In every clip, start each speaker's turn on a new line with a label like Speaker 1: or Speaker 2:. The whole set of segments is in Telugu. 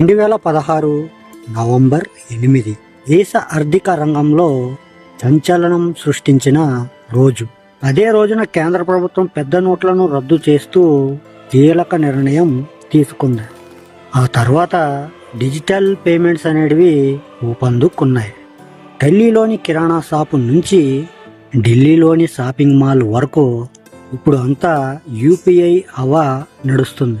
Speaker 1: రెండు వేల పదహారు నవంబర్ ఎనిమిది దేశ ఆర్థిక రంగంలో సంచలనం సృష్టించిన రోజు. అదే రోజున కేంద్ర ప్రభుత్వం పెద్ద నోట్లను రద్దు చేస్తూ కీలక నిర్ణయం తీసుకుంది. ఆ తర్వాత డిజిటల్ పేమెంట్స్ అనేటివి ఊపందుకున్నాయి. ఢిల్లీలోని కిరాణా షాపు నుంచి ఢిల్లీలోని షాపింగ్ మాల్ వరకు ఇప్పుడు అంతా యూపీఐ అవా నడుస్తుంది.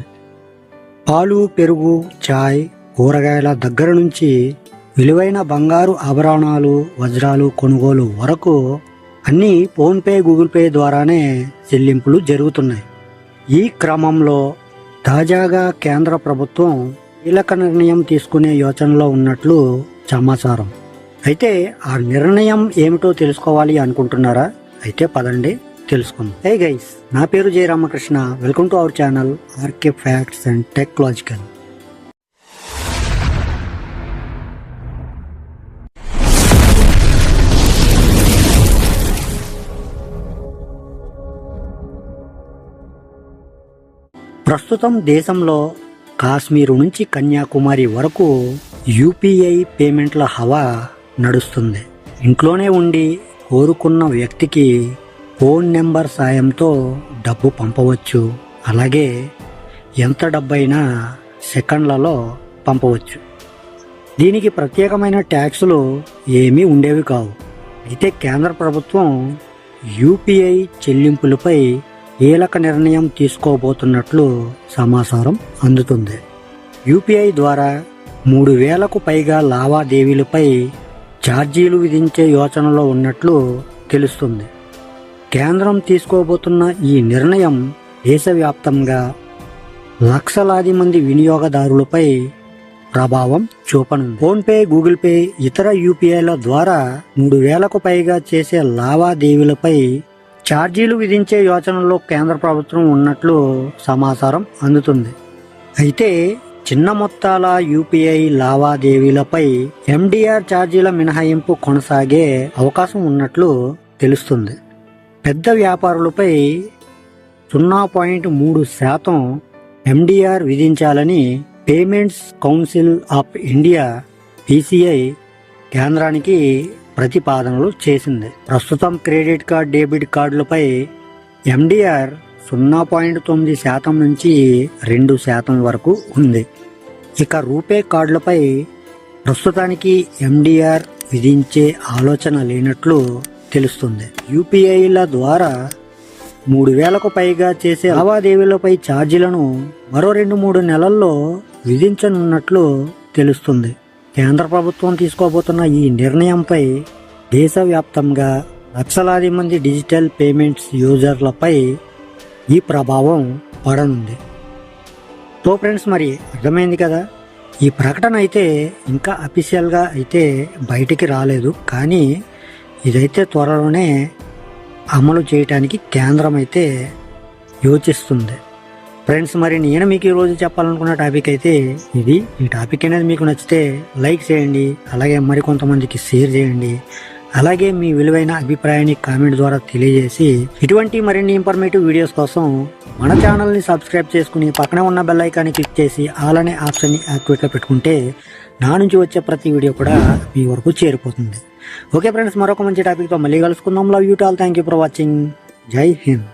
Speaker 1: పాలు పెరుగు చాయ్ కూరగాయల దగ్గర నుంచి విలువైన బంగారు ఆభరణాలు వజ్రాలు కొనుగోలు వరకు అన్నీ ఫోన్పే గూగుల్ పే ద్వారానే చెల్లింపులు జరుగుతున్నాయి. ఈ క్రమంలో తాజాగా కేంద్ర ప్రభుత్వం కీలక నిర్ణయం తీసుకునే యోచనలో ఉన్నట్లు సమాచారం. అయితే ఆ నిర్ణయం ఏమిటో తెలుసుకోవాలి అనుకుంటున్నారా? అయితే పదండి. తెలుసుకుందాం. హే గైస్ నా పేరు Jaya Ramakrishna welcome to our channel RK facts and technological ప్రస్తుతం దేశంలో కాశ్మీరు నుంచి కన్యాకుమారి వరకు యూపీఐ పేమెంట్ల హవా నడుస్తుంది. ఇంట్లోనే ఉండి కోరుకున్న వ్యక్తికి ఫోన్ నెంబర్ సాయంతో డబ్బు పంపవచ్చు. అలాగే ఎంత డబ్బైనా సెకండ్లలో పంపవచ్చు. దీనికి ప్రత్యేకమైన ట్యాక్సులు ఏమీ ఉండేవి కావు. అయితే కేంద్ర ప్రభుత్వం యూపీఐ చెల్లింపులపై కీలక నిర్ణయం తీసుకోబోతున్నట్లు సమాచారం అందుతుంది. యూపీఐ ద్వారా మూడు వేలకు పైగా లావాదేవీలపై ఛార్జీలు విధించే యోచనలో ఉన్నట్లు తెలుస్తుంది. కేంద్రం తీసుకోబోతున్న ఈ నిర్ణయం దేశవ్యాప్తంగా లక్షలాది మంది వినియోగదారులపై ప్రభావం చూపను ఫోన్పే గూగుల్ పే ఇతర యూపీఐల ద్వారా మూడు వేలకు పైగా చేసే లావాదేవీలపై ఛార్జీలు విధించే యోచనలో కేంద్ర ప్రభుత్వం ఉన్నట్లు సమాచారం అందుతుంది. అయితే చిన్న మొత్తాల యూపీఐ లావాదేవీలపై ఎండిఆర్ ఛార్జీల మినహాయింపు కొనసాగే అవకాశం ఉన్నట్లు తెలుస్తుంది. పెద్ద వ్యాపారులపై సున్నా పాయింట్ మూడు శాతం ఎండిఆర్ విధించాలని payments council of India PCI కేంద్రానికి ప్రతిపాదనలు చేసింది. ప్రస్తుతం క్రెడిట్ కార్డ్ డెబిట్ కార్డులపై ఎండిఆర్ సున్నా పాయింట్ తొమ్మిది శాతం నుంచి రెండు శాతం వరకు ఉంది. ఇక రూపే కార్డులపై ప్రస్తుతానికి ఎండిఆర్ విధించే ఆలోచన లేనట్లు తెలుస్తుంది. యూపీఐల ద్వారా మూడు వేలకు పైగా చేసే లావాదేవీలపై ఛార్జీలను మరో రెండు మూడు నెలల్లో విధించనున్నట్లు తెలుస్తుంది. కేంద్ర ప్రభుత్వం తీసుకోబోతున్న ఈ నిర్ణయంపై దేశవ్యాప్తంగా లక్షలాది మంది డిజిటల్ పేమెంట్స్ యూజర్లపై ఈ ప్రభావం పడనుంది. తో ఫ్రెండ్స్ మరి అర్థమైంది కదా? ఈ ప్రకటన అయితే ఇంకా అఫీషియల్గా అయితే బయటికి రాలేదు. కానీ ఇదైతే త్వరలోనే అమలు చేయటానికి కేంద్రం అయితే యోచిస్తుంది. ఫ్రెండ్స్ మరి నేను మీకు ఈరోజు చెప్పాలనుకున్న టాపిక్ అయితే ఇది. ఈ టాపిక్ అనేది మీకు నచ్చితే లైక్ చేయండి అలాగే మరి కొంతమందికి షేర్ చేయండి అలాగే మీ విలువైన అభిప్రాయాన్ని కామెంట్ ద్వారా తెలియజేసి ఇటువంటి మరిన్ని ఇన్ఫర్మేటివ్ వీడియోస్ కోసం మన ఛానల్ని సబ్స్క్రైబ్ చేసుకుని పక్కనే ఉన్న బెల్ ఐకాన్ని క్లిక్ చేసి ఆల్ అనే ఆప్షన్ని యాక్టివేట్లో పెట్టుకుంటే నా నుంచి వచ్చే ప్రతి వీడియో కూడా మీ వరకు చేరిపోతుంది. ఓకే ఫ్రెండ్స్ మరొక మంచి టాపిక్తో మళ్ళీ కలుసుకుందాం. Love you all thank you for watching జై హింద్.